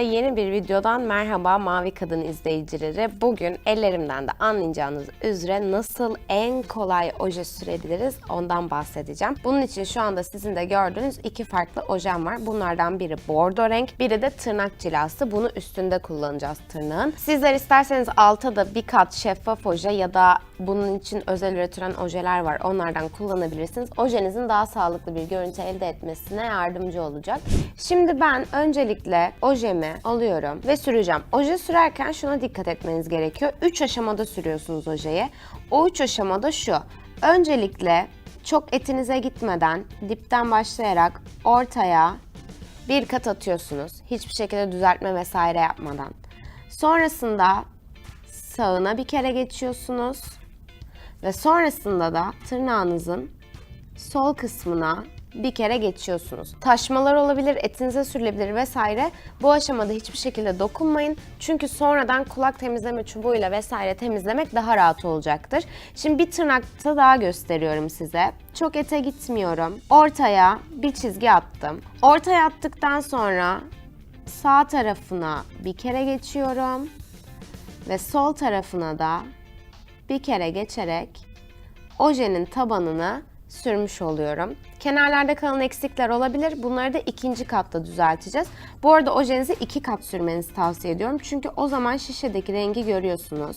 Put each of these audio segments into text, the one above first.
Yeni bir videodan merhaba Mavi Kadın izleyicileri. Bugün ellerimden de anlayacağınız üzere nasıl en kolay oje sürebiliriz ondan bahsedeceğim. Bunun için şu anda sizin de gördüğünüz iki farklı ojem var. Bunlardan biri bordo renk, biri de tırnak cilası. Bunu üstünde kullanacağız tırnağın. Sizler isterseniz alta da bir kat şeffaf oje ya da bunun için özel üretilen ojeler var. Onlardan kullanabilirsiniz. Ojenizin daha sağlıklı bir görüntü elde etmesine yardımcı olacak. Şimdi ben öncelikle ojemi alıyorum ve süreceğim. Oje sürerken şuna dikkat etmeniz gerekiyor. 3 aşamada sürüyorsunuz ojeyi. O 3 aşamada şu. Öncelikle çok etinize gitmeden dipten başlayarak ortaya bir kat atıyorsunuz. Hiçbir şekilde düzeltme vesaire yapmadan. Sonrasında sağına bir kere geçiyorsunuz. Ve sonrasında da tırnağınızın sol kısmına bir kere geçiyorsunuz. Taşmalar olabilir, etinize sürülebilir vesaire. Bu aşamada hiçbir şekilde dokunmayın. Çünkü sonradan kulak temizleme çubuğuyla vesaire temizlemek daha rahat olacaktır. Şimdi bir tırnakta daha gösteriyorum size. Çok ete gitmiyorum. Ortaya bir çizgi attım. Ortaya attıktan sonra sağ tarafına bir kere geçiyorum ve sol tarafına da bir kere geçerek ojenin tabanını sürmüş oluyorum. Kenarlarda kalan eksikler olabilir. Bunları da ikinci katta düzelteceğiz. Bu arada ojenizi iki kat sürmenizi tavsiye ediyorum. Çünkü o zaman şişedeki rengi görüyorsunuz.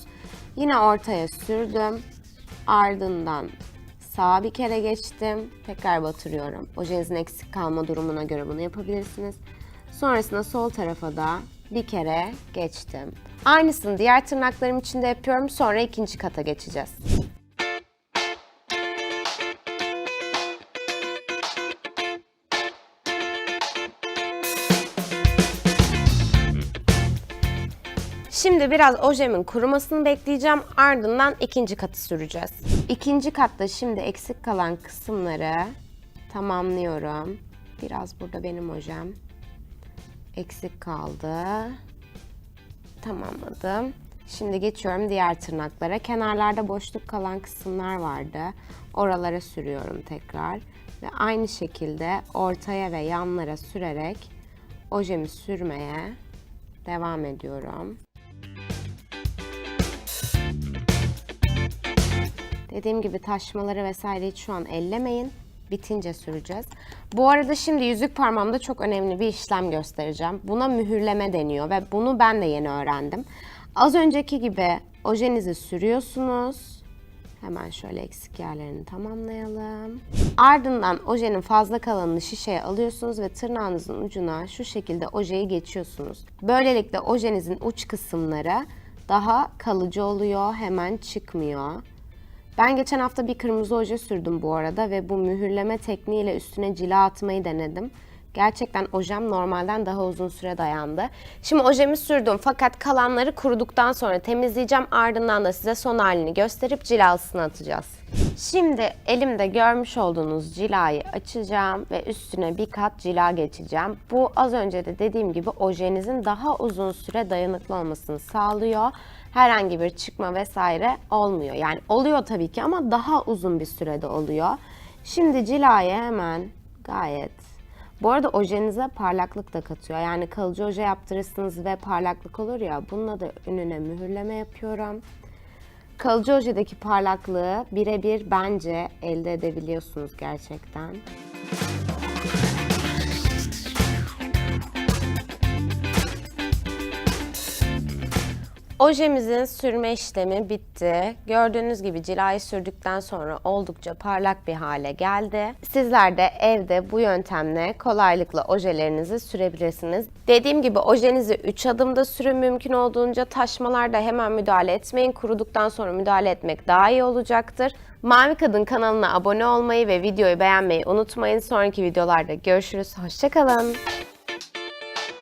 Yine ortaya sürdüm. Ardından sağa bir kere geçtim. Tekrar batırıyorum. Ojenizin eksik kalma durumuna göre bunu yapabilirsiniz. Sonrasında sol tarafa da bir kere geçtim. Aynısını diğer tırnaklarım için de yapıyorum. Sonra ikinci kata geçeceğiz. Şimdi biraz ojemin kurumasını bekleyeceğim. Ardından ikinci katı süreceğiz. İkinci katta şimdi eksik kalan kısımları tamamlıyorum. Biraz burada benim ojem eksik kaldı. Tamamladım. Şimdi geçiyorum diğer tırnaklara. Kenarlarda boşluk kalan kısımlar vardı. Oralara sürüyorum tekrar. Ve aynı şekilde ortaya ve yanlara sürerek ojemi sürmeye devam ediyorum. Dediğim gibi taşmaları vesaire hiç şu an ellemeyin. Bitince süreceğiz. Bu arada şimdi yüzük parmağımda çok önemli bir işlem göstereceğim. Buna mühürleme deniyor ve bunu ben de yeni öğrendim. Az önceki gibi ojenizi sürüyorsunuz. Hemen şöyle eksik yerlerini tamamlayalım. Ardından ojenin fazla kalanını şişeye alıyorsunuz ve tırnağınızın ucuna şu şekilde ojeyi geçiyorsunuz. Böylelikle ojenizin uç kısımları daha kalıcı oluyor, hemen çıkmıyor. Ben geçen hafta bir kırmızı oje sürdüm bu arada ve bu mühürleme tekniğiyle üstüne cila atmayı denedim. Gerçekten ojem normalden daha uzun süre dayandı. Şimdi ojemi sürdüm fakat kalanları kuruduktan sonra temizleyeceğim. Ardından da size son halini gösterip cilasını atacağız. Şimdi elimde görmüş olduğunuz cilayı açacağım ve üstüne bir kat cila geçeceğim. Bu az önce de dediğim gibi ojenizin daha uzun süre dayanıklı olmasını sağlıyor herhangi bir çıkma vesaire olmuyor. Yani oluyor tabii ki ama daha uzun bir sürede oluyor. Şimdi cilayı hemen gayet bu arada ojenize parlaklık da katıyor. Yani kalıcı oje yaptırırsınız ve parlaklık olur ya. Bununla da önüne mühürleme yapıyorum. Kalıcı ojedeki parlaklığı birebir bence elde edebiliyorsunuz gerçekten. Ojemizin sürme işlemi bitti. Gördüğünüz gibi cilayı sürdükten sonra oldukça parlak bir hale geldi. Sizler de evde bu yöntemle kolaylıkla ojelerinizi sürebilirsiniz. Dediğim gibi ojenizi 3 adımda sürün mümkün olduğunca taşmalarda hemen müdahale etmeyin. Kuruduktan sonra müdahale etmek daha iyi olacaktır. Mavi Kadın kanalına abone olmayı ve videoyu beğenmeyi unutmayın. Sonraki videolarda görüşürüz. Hoşçakalın.